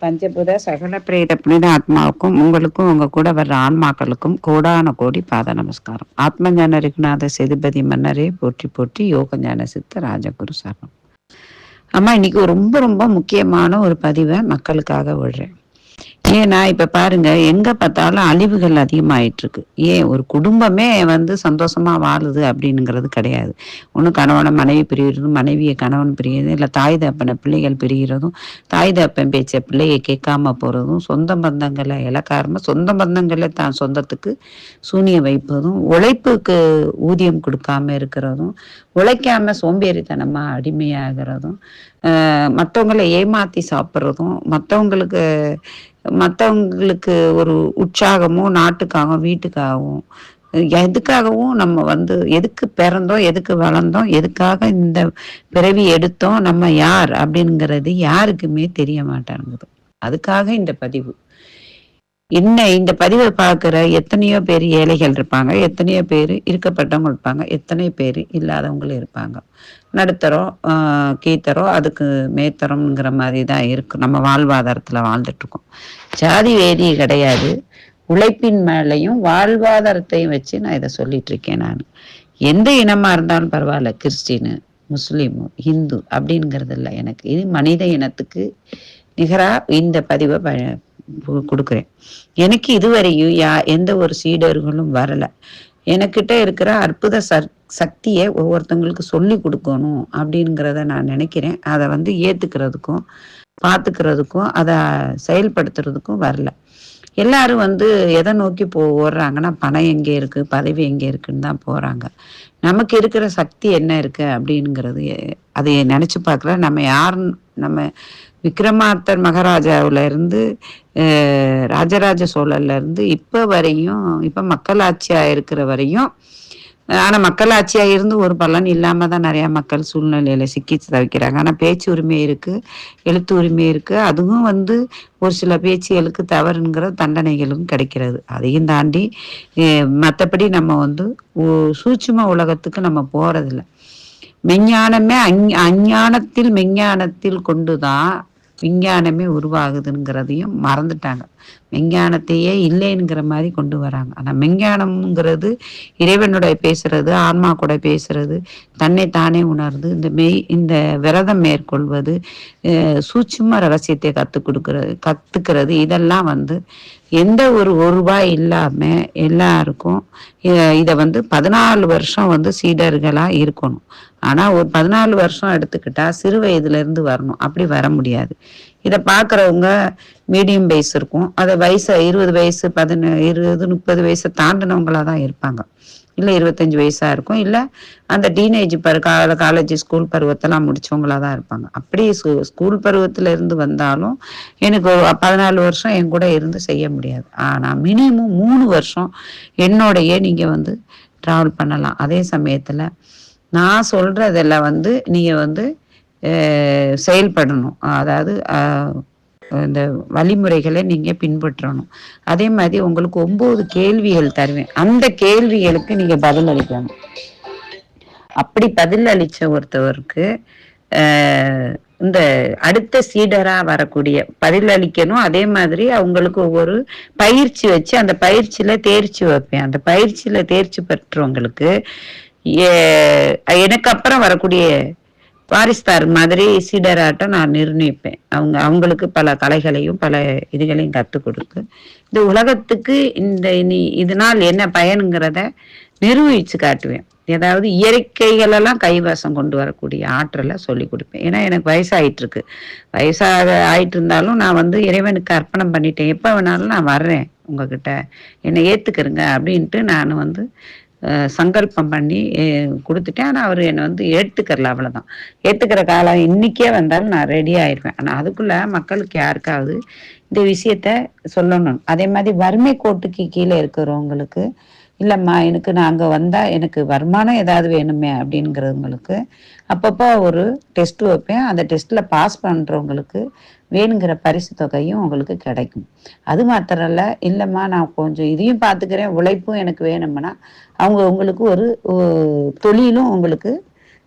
பஞ்சபூத சகல பிரேத புனித ஆத்மாவுக்கும் உங்களுக்கும் உங்க கூட வர்ற ஆன்மாக்களுக்கும் கோடான கோடி பாத நமஸ்காரம். ஆத்ம ஞான ரகுநாத சேதுபதி மன்னரே போற்றி போற்றி யோக ஞான சித்த ராஜகுரு சரணம். அம்மா இன்னைக்கு ரொம்ப ரொம்ப முக்கியமான ஒரு பதிவை மக்களுக்காக விடுறேன். ஏன்னா இப்ப பாருங்க எங்க பார்த்தாலும் அழிவுகள் அதிகமாயிட்டு இருக்கு ஏன்? ஒரு குடும்பமே வந்து சந்தோஷமா வாழுது அப்படின்னுங்கிறது கிடையாது. ஒன்று கணவனை மனைவி பிரிகிறதும் மனைவியை கணவன் பிரிகிறது இல்லை தாய் தப்பனை பிள்ளைகள் பிரிகிறதும் தாய் தப்பன் பேச்ச பிள்ளையை கேட்காம போறதும் சொந்த பந்தங்களை இலக்காரமா சொந்த பந்தங்களை தான் சொந்தத்துக்கு சூனியம் வைப்பதும் உழைப்புக்கு ஊதியம் கொடுக்காம இருக்கிறதும் உழைக்காம சோம்பேறித்தனமா அடிமையாகிறதும் மற்றவங்களை ஏமாத்தி சாப்பிட்றதும் மற்றவங்களுக்கு மற்றவங்களுக்கு ஒரு உற்சாகமும் நாட்டுக்காகவும் வீட்டுக்காகவும் எதுக்காகவும் நம்ம வந்து எதுக்கு பிறந்தோம் எதுக்கு வளர்ந்தோம் எதுக்காக இந்த பிறவி எடுத்தோம் நம்ம யார் அப்படிங்கிறது யாருக்குமே தெரிய மாட்டேங்குது. அதுக்காக இந்த பதிவு. என்ன இந்த பதிவை பார்க்குற எத்தனையோ பேர் ஏழைகள் இருப்பாங்க எத்தனையோ பேர் இருக்கப்பட்டவங்க இருப்பாங்க எத்தனை பேர் இல்லாதவங்களும் இருப்பாங்க. நடுத்தரம் ஆஹ் கீத்தரம் அதுக்கு மேத்தரம்ங்கிற மாதிரி தான் இருக்கும் நம்ம வாழ்வாதாரத்துல வாழ்ந்துட்டு இருக்கோம் ஜாதி வேதி கிடையாது. உழைப்பின் மேலையும் வாழ்வாதாரத்தையும் வச்சு நான் இதை சொல்லிட்டு இருக்கேன் நான். எந்த இனமா இருந்தாலும் பரவாயில்ல கிறிஸ்டினு முஸ்லீமு ஹிந்து அப்படிங்கிறது இல்லை எனக்கு. இது மனித இனத்துக்கு நிகரா இந்த பதிவை ப கொடுக்குறேன். எனக்கு இதுவரையும் யா எந்த ஒரு சீடர்களும் வரல. எனக்கிட்ட இருக்கிற அற்புத சக் சக்தியை ஒவ்வொருத்தவங்களுக்கு சொல்லி கொடுக்கணும் அப்படிங்கிறத நான் நினைக்கிறேன். அதை வந்து ஏத்துக்கிறதுக்கும் பார்த்துக்கிறதுக்கும் அதை செயல்படுத்துறதுக்கும் வரல. எல்லாரும் வந்து எதை நோக்கி போ ஓடுறாங்கன்னா பணம் எங்கே இருக்கு பதவி எங்கே இருக்குன்னு தான் போறாங்க. நமக்கு இருக்கிற சக்தி என்ன இருக்கு அப்படிங்கிறது அதை நினச்சி பார்க்கல நம்ம யார் நம்ம விக்ரமார்த்தர் மகாராஜாவுல இருந்து ராஜராஜ சோழர்ல இருந்து வரையும் இப்போ மக்களாட்சியாக இருக்கிற வரையும் ஆனால் மக்களாட்சியாக இருந்து ஒரு பலன் இல்லாமல் தான் நிறையா மக்கள் சூழ்நிலையில் சிக்கி தவிக்கிறாங்க. ஆனால் பேச்சு உரிமை இருக்குது எழுத்து உரிமை இருக்குது அதுவும் வந்து ஒரு சில பேச்சுகளுக்கு தவறுங்கிற தண்டனைகளும் கிடைக்கிறது. அதையும் தாண்டி மற்றபடி நம்ம வந்து சூட்சும உலகத்துக்கு நம்ம போகிறதில்ல மெஞ்ஞானமே அஞ்- அஞ்ஞானத்தில் மெஞ்ஞானத்தில் கொண்டுதான் விஞ்ஞானமே உருவாகுதுங்கிறதையும் மறந்துட்டாங்க. மெஞ்ஞானத்தையே இல்லைங்கிற மாதிரி கொண்டு வராங்க. ஆனால் மெஞ்ஞானம்ங்கிறது இறைவனுடைய பேசுறது ஆன்மா கூட பேசுறது தன்னை தானே உணர்ந்து இந்த மெய் இந்த விரதம் மேற்கொள்வது சூட்சும ரகசியத்தை கற்றுக் கொடுக்கறது கத்துக்கிறது இதெல்லாம் வந்து எந்த ஒரு ஒரு ரூபாய் இல்லாம எல்லாருக்கும் இதை வந்து பதினாலு வருஷம் வந்து சீடர்களா இருக்கணும். ஆனா ஒரு பதினாலு வருஷம் எடுத்துக்கிட்டா சிறு வயதுல இருந்து வரணும். அப்படி வர முடியாது. இதை பார்க்குறவங்க மீடியம் வயசு இருக்கும். அதை வயசு இருபது வயசு பதின இருபது முப்பது வயசு தாண்டினவங்களா தான் இருப்பாங்க. இல்லை இருபத்தஞ்சு வயசாக இருக்கும். இல்லை அந்த டீனேஜ் பரு கால காலேஜ் ஸ்கூல் பருவத்தெல்லாம் முடிச்சவங்களா தான் இருப்பாங்க. அப்படி ஸ்கூ- ஸ்கூல் பருவத்தில் இருந்து வந்தாலும் எனக்கு பதினாலு வருஷம் என் கூட இருந்து செய்ய முடியாது. ஆனால் மினிமம் மூணு வருஷம் என்னோடையே நீங்கள் வந்து ட்ராவல் பண்ணலாம். அதே சமயத்தில் நான் சொல்கிறதெல்லாம் வந்து நீங்கள் வந்து செயல்படணும். அதாவது இந்த வழிமுறைகளை நீங்க பின்பற்றணும். அதே மாதிரி உங்களுக்கு ஒன்பது கேள்விகள் தருவேன். அந்த கேள்விகளுக்கு நீங்க பதில் அளிக்கணும். அப்படி பதில் அளித்த ஒருத்தவருக்கு ஆஹ், இந்த அடுத்த சீடரா வரக்கூடிய பதில் அளிக்கணும். அதே மாதிரி அவங்களுக்கு ஒவ்வொரு பயிற்சி வச்சு அந்த பயிற்சியில தேர்ச்சி வைப்பேன். அந்த பயிற்சியில தேர்ச்சி பெற்றவங்களுக்கு ஏ- எனக்கு அப்புறம் வரக்கூடிய வாரிஸ்தார் மாதிரி சீடராட்டம் நான் நிர்ணயிப்பேன். அவங்க அவங்களுக்கு பல கலைகளையும் பல இதுகளையும் கற்றுக் கொடுத்து. இந்த உலகத்துக்கு இந்த இனி இதனால் என்ன பயனுங்கிறத நிரூபிச்சு காட்டுவேன். ஏதாவது இயற்கைகளெல்லாம் கைவசம் கொண்டு வரக்கூடிய ஆற்றலை சொல்லி கொடுப்பேன். ஏன்னா எனக்கு வயசாயிட்டு இருக்கு வயசாக ஆயிட்டு இருந்தாலும் நான் வந்து இறைவனுக்கு அர்ப்பணம் பண்ணிட்டேன். எப்போ வேணாலும் நான் வர்றேன் உங்ககிட்ட. என்னை ஏத்துக்கிறங்க அப்படின்ட்டு நான் வந்து சங்கல்பம் பண்ணி கொடுத்துட்டேன். ஆனால் அவர் என்னை வந்து ஏற்றுக்கறல அவ்வளோதான் ஏத்துக்கிற காலம் இன்னைக்கே வந்தாலும் நான் ரெடி ஆயிடுவேன் ஆனால் அதுக்குள்ள மக்களுக்கு யாருக்காவது இந்த விஷயத்த சொல்லணும். அதே மாதிரி வறுமை கோட்டுக்கு கீழே இருக்கிறவங்களுக்கு இல்லைம்மா எனக்கு நான் அங்கே வந்தால் எனக்கு வருமானம் ஏதாவது வேணுமே அப்படிங்கிறவங்களுக்கு அப்பப்போ ஒரு டெஸ்ட் வைப்பேன். அந்த டெஸ்ட்டில் பாஸ் பண்ணுறவங்களுக்கு வேணுங்கிற பரிசு தொகையும் உங்களுக்கு கிடைக்கும். அது மாத்திரம் இல்லை இல்லைம்மா நான் கொஞ்சம் இதையும் பார்த்துக்கிறேன். உழைப்பும் எனக்கு வேணும்னா அவங்க உங்களுக்கு ஒரு தொழிலும் உங்களுக்கு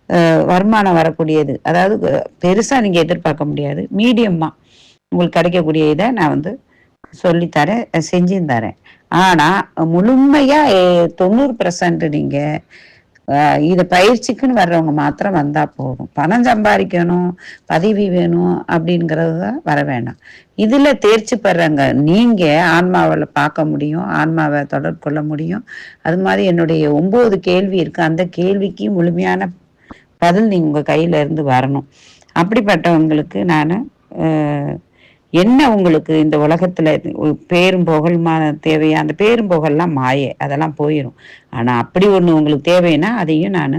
அஹ், வருமானம் வரக்கூடியது. அதாவது பெருசாக பெருசா நீங்க எதிர்பார்க்க முடியாது. மீடியமா உங்களுக்கு கிடைக்கக்கூடிய இதை நான் வந்து சொல்லித்தரேன் செஞ்சும் தரேன். ஆனா முழுமையா தொண்ணூறு பர்சன்ட் நீங்க இதை பயிற்சிக்குன்னு வர்றவங்க மாத்திரம் வந்தா போதும். பணம் சம்பாதிக்கணும் பதவி வேணும் அப்படிங்கறது தான் வர வேண்டாம் இதுல தேர்ச்சி பெறங்க நீங்க ஆன்மாவில் பார்க்க முடியும் ஆன்மாவை தொடர்பு கொள்ள முடியும். அது மாதிரி என்னுடைய ஒன்பது கேள்வி இருக்கு. அந்த கேள்விக்கு முழுமையான பதில் நீங்க உங்க கையில இருந்து வரணும். அப்படிப்பட்டவங்களுக்கு நான் என்ன உங்களுக்கு இந்த உலகத்துல பேரும் புகழுமா தேவையா? அந்த பேரும் புகழ்லாம் மாயே அதெல்லாம் போயிடும் ஆனா அப்படி ஒண்ணு உங்களுக்கு தேவைன்னா அதையும் நான்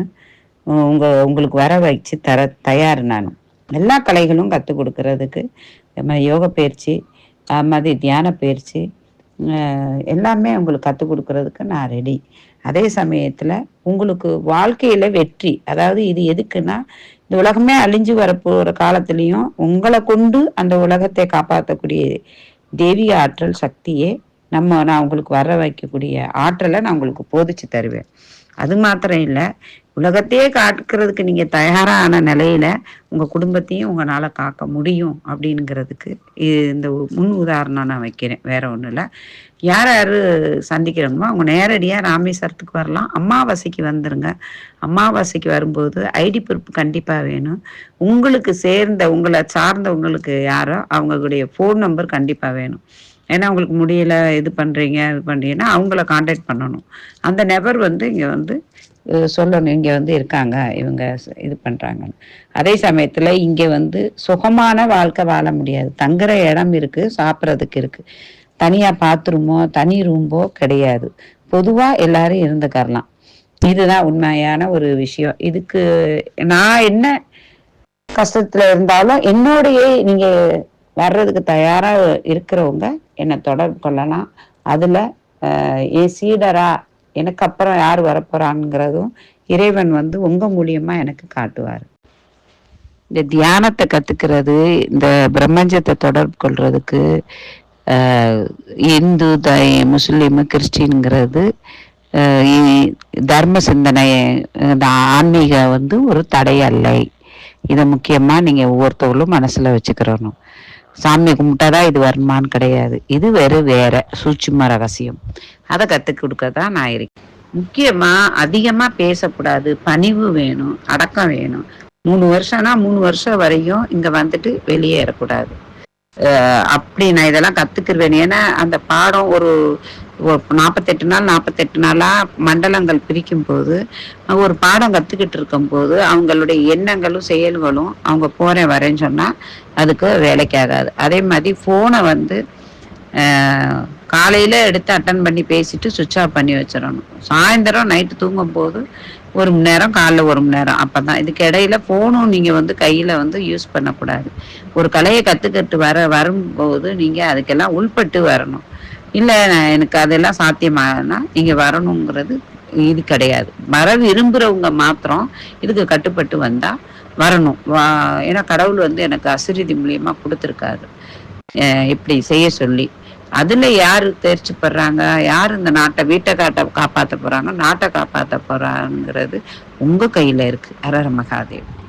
உங்க உங்களுக்கு வர வச்சு தர தயார் நான். எல்லா கலைகளும் கற்றுக் கொடுக்கறதுக்கு நம்ம யோக பயிற்சி அது மாதிரி தியான பயிற்சி எல்லாமே உங்களுக்கு கற்றுக் கொடுக்கறதுக்கு நான் ரெடி அதே சமயத்தில் உங்களுக்கு வாழ்க்கையில் வெற்றி அதாவது இது எதுக்குன்னா இந்த உலகமே அழிஞ்சு வரப்போற காலத்திலையும் உங்களை கொண்டு அந்த உலகத்தை காப்பாற்றக்கூடிய தெய்வீக ஆற்றல் சக்தியே நம்ம நான் உங்களுக்கு வர வைக்கக்கூடிய ஆற்றலை நான் உங்களுக்கு போதிச்சு தருவேன். அது மாத்திரம் இல்லை. உலகத்தையே காக்கிறதுக்கு நீங்கள் தயாரான நிலையில உங்கள் குடும்பத்தையும் உங்களால் காக்க முடியும் அப்படிங்கிறதுக்கு இந்த முன் உதாரணம் நான் வைக்கிறேன். வேற ஒன்றும் இல்லை. யார் யார் சந்திக்கிறோமோ அவங்க நேரடியாக ராமேஸ்வரத்துக்கு வரலாம். அமாவாசைக்கு வந்துருங்க. அமாவாசைக்கு வரும்போது ஐடி ப்ரூஃப் கண்டிப்பாக வேணும். உங்களுக்கு சேர்ந்த உங்களை சார்ந்தவங்களுக்கு யாரோ அவங்களுடைய ஃபோன் நம்பர் கண்டிப்பாக வேணும். ஏன்னா உங்களுக்கு முடியல இது பண்றீங்க இது பண்றீங்கன்னா அவங்கள காண்டாக்ட் பண்ணணும். அந்த நபர் வந்து இங்க வந்து சொல்லணும் இங்க வந்து இருக்காங்க இவங்க இது பண்றாங்க அதே சமயத்துல இங்க வந்து சுகமான வாழ்க்கை வாழ முடியாது. தங்குற இடம் இருக்கு சாப்பிட்றதுக்கு இருக்கு. தனியா பாத்ரூமோ தனி ரூம்போ கிடையாது. பொதுவா எல்லாரும் இருந்துக்கரலாம் இதுதான் உண்மையான ஒரு விஷயம். இதுக்கு நான் என்ன கஷ்டத்துல இருந்தாலும் என்னோடைய நீங்க வர்றதுக்கு தயாராக இருக்கிறவங்க என்னை தொடர்பு கொள்ளலாம். அதில் என் சீடரா எனக்கு அப்புறம் யார் வரப்போறாங்கிறதும் இறைவன் வந்து உங்கள் மூலியமாக எனக்கு காட்டுவார். இந்த தியானத்தை கற்றுக்கிறது இந்த பிரம்மஞ்சத்தை தொடர்பு கொள்றதுக்கு இந்து த முஸ்லீமு கிறிஸ்டின்ங்கிறது தர்ம சிந்தனை இந்த ஆன்மீக வந்து ஒரு தடையல்லை இதை முக்கியமாக நீங்கள் ஒவ்வொருத்தவங்களும் மனசில் வச்சுக்கிறணும். சாமி கும்பிட்டாதான் இது வருமான்னு கிடையாது. இது வெறும் வேற சூட்சும ரகசியம். அதை கற்றுக் கொடுக்க தான் நான் இருக்கேன். முக்கியமா அதிகமா பேசக்கூடாது. பணிவு வேணும் அடக்கம் வேணும். மூணு வருஷம்னா மூணு வருஷம் வரையும் இங்க வந்துட்டு வெளியேறக்கூடாது. அப்படி நான் இதெல்லாம் கத்துக்கிருவேன். ஏன்னா அந்த பாடம் ஒரு நாற்பத்தெட்டு நாள் நாற்பத்தெட்டு நாளா மண்டலங்கள் பிரிக்கும் போது ஒரு பாடம் கத்துக்கிட்டு இருக்கும் போது அவங்களுடைய எண்ணங்களும் செயல்களும் அவங்க போறேன் வரேன்னு சொன்னா அதுக்கு வேலைக்கு ஆகாது அதே மாதிரி போனை வந்து காலையில் காலையில எடுத்து அட்டன் பண்ணி பேசிட்டு சுவிட்ச் ஆஃப் பண்ணி வச்சிடணும். சாயந்தரம் நைட்டு தூங்கும் போது ஒரு மணி நேரம் காலைல ஒரு மணி நேரம். அப்பதான் இதுக்கு இடையில ஃபோனும் நீங்கள் வந்து கையில் வந்து யூஸ் பண்ணக்கூடாது. ஒரு கலையை கற்றுக்கிட்டு வர வரும்போது நீங்கள் அதுக்கெல்லாம் உள்பட்டு வரணும். இல்லை எனக்கு அதெல்லாம் சாத்தியமாகனா நீங்கள் வரணுங்கிறது இது கிடையாது. வர விரும்புகிறவங்க மாத்திரம் இதுக்கு கட்டுப்பட்டு வந்தால் வரணும். வா- ஏன்னா கடவுள் வந்து எனக்கு அசிரிதி மூலியமாக கொடுத்துருக்காரு. இப்படி செய்ய சொல்லி. அதுல யாரு தேர்ச்சி பெறாங்க? யார் இந்த நாட்டை வீட்டை காட்ட காப்பாத்த போறாங்க? நாட்டை காப்பாத்த போறாங்கிறது உங்க கையில இருக்கு. அரர மகாதேவ்.